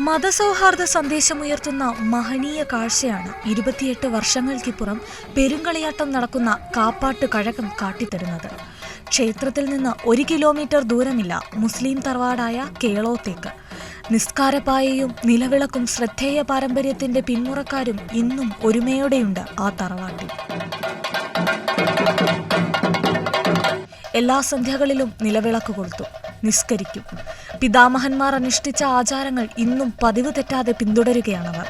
മതസൗഹാർദ്ദ സന്ദേശമുയർത്തുന്ന മഹനീയ കാഴ്ചയാണ് ഇരുപത്തിയെട്ട് വർഷങ്ങൾക്കിപ്പുറം പെരുങ്കളിയാട്ടം നടക്കുന്ന കാപ്പാട്ട് കഴകം കാട്ടിത്തരുന്നത്. ക്ഷേത്രത്തിൽ നിന്ന് ഒരു കിലോമീറ്റർ ദൂരമില്ല മുസ്ലിം തറവാടായ കേളോത്തേക്ക്. നിസ്കാരപ്പായയും നിലവിളക്കും ശ്രദ്ധേയ പാരമ്പര്യത്തിന്റെ പിന്മുറക്കാരും ഇന്നും ഒരുമയോടെയുണ്ട് ആ തറവാട്ടിൽ. എല്ലാ സന്ധ്യകളിലും നിലവിളക്ക് കൊളുത്തും നിസ്കരിക്കും. പിതാമഹന്മാർ അനുഷ്ഠിച്ച ആചാരങ്ങൾ ഇന്നും പതിവ് തെറ്റാതെ പിന്തുടരുകയാണവർ.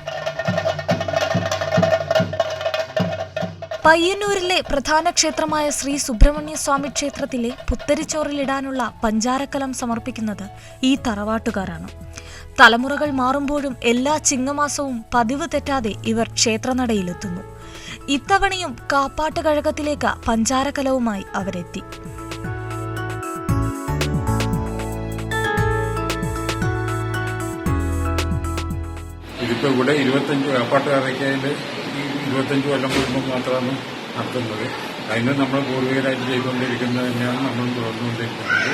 പയ്യന്നൂരിലെ പ്രധാന ക്ഷേത്രമായ ശ്രീ സുബ്രഹ്മണ്യ സ്വാമി ക്ഷേത്രത്തിലെ പുത്തരിച്ചോറിലിടാനുള്ള പഞ്ചാരക്കലം സമർപ്പിക്കുന്നത് ഈ തറവാട്ടുകാരാണ്. തലമുറകൾ മാറുമ്പോഴും എല്ലാ ചിങ്ങമാസവും പതിവ് തെറ്റാതെ ഇവർ ക്ഷേത്രനടയിലെത്തുന്നു. ഇത്തവണയും കാപ്പാട്ട് കഴകത്തിലേക്ക് പഞ്ചാരക്കലവുമായി അവരെത്തി. ഇതിപ്പോൾ ഇവിടെ ഇരുപത്തഞ്ച് കാപ്പാട്ടുകാരയ്ക്കയിൽ ഇരുപത്തഞ്ച് കൊല്ലം കൂടുമ്പോൾ മാത്രമാണ് നടത്തുന്നത്. അതിന് നമ്മൾ പൂർവികരായിട്ട് ചെയ്തുകൊണ്ടിരിക്കുന്നത് തന്നെയാണ് നമ്മൾ തുടർന്നുകൊണ്ടിരിക്കുന്നത്.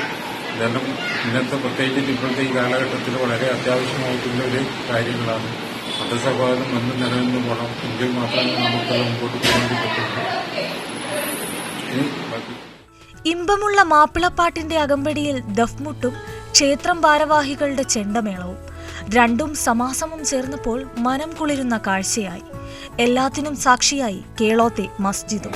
ഇതെല്ലാം ഇന്നത്തെ പ്രത്യേകിച്ച് ഇപ്പോഴത്തെ ഈ കാലഘട്ടത്തിൽ വളരെ അത്യാവശ്യമായിട്ടുള്ള ഒരു കാര്യങ്ങളാണ്. മതസൗഹാർദ്ദം വന്ന് നിലനിന്ന് പോകണം. എങ്കിൽ മാത്രമേ നമുക്ക് മുമ്പോട്ട് പോകാൻ പറ്റുള്ളൂ ഇമ്പമുള്ള മാപ്പിളപ്പാട്ടിന്റെ അകമ്പടിയിൽ ദഫ്മുട്ടും ക്ഷേത്രം ഭാരവാഹികളുടെ ചെണ്ടമേളവും. രണ്ടും സമാസമം ചേർന്നപ്പോൾ മനം കുളിരുന്ന കാഴ്ചയായി. എല്ലാത്തിനും സാക്ഷിയായി കേളോത്തെ മസ്ജിദും.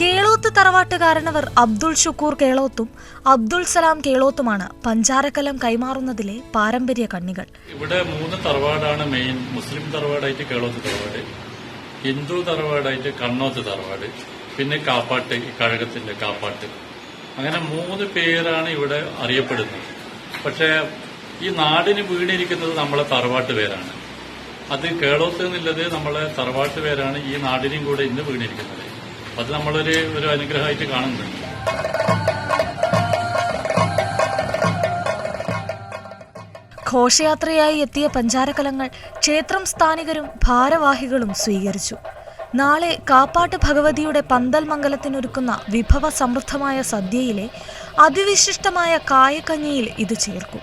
കേളോത്ത് തറവാട്ടുകാരനവർ അബ്ദുൾ ഷുക്കൂർ കേളോത്തും അബ്ദുൾ സലാം കേളോത്തുമാണ് പഞ്ചാരക്കലം കൈമാറുന്നതിലെ പാരമ്പര്യ കണ്ണികൾ. ഇവിടെ മൂന്ന് തറവാടാണ് മെയിൻ മുസ്ലിം തറവാടായിട്ട് കേളോത്ത് തറവാട് ഹിന്ദു തറവാടായിട്ട് കണ്ണോത്ത് തറവാട് പിന്നെ കാപ്പാട്ട് കഴകത്തിന്റെ കാപ്പാട്ട്. അങ്ങനെ മൂന്ന് പേരാണ് ഇവിടെ അറിയപ്പെടുന്നത്. പക്ഷേ ഈ നാടിന് വീണിരിക്കുന്നത് നമ്മളെ തറവാട്ട് പേരാണ്. അത് കേളോത്ത് എന്നുള്ളത് നമ്മളെ തറവാട്ട് പേരാണ് ഈ നാടിനും കൂടെ ഇന്ന് വീണിരിക്കുന്നത്. അത് നമ്മളൊരു ഒരു അനുഗ്രഹമായിട്ട് കാണുന്നുണ്ട്. ഘോഷയാത്രയായി എത്തിയ പഞ്ചാരക്കലങ്ങൾ ക്ഷേത്രം സ്ഥാനികരും ഭാരവാഹികളും സ്വീകരിച്ചു. നാളെ കാപ്പാട്ട് ഭഗവതിയുടെ പന്തൽ മംഗലത്തിനൊരുക്കുന്ന വിഭവ സമൃദ്ധമായ സദ്യയിലെ അതിവിശിഷ്ടമായ കായക്കഞ്ഞിയിൽ ഇത് ചേർക്കും.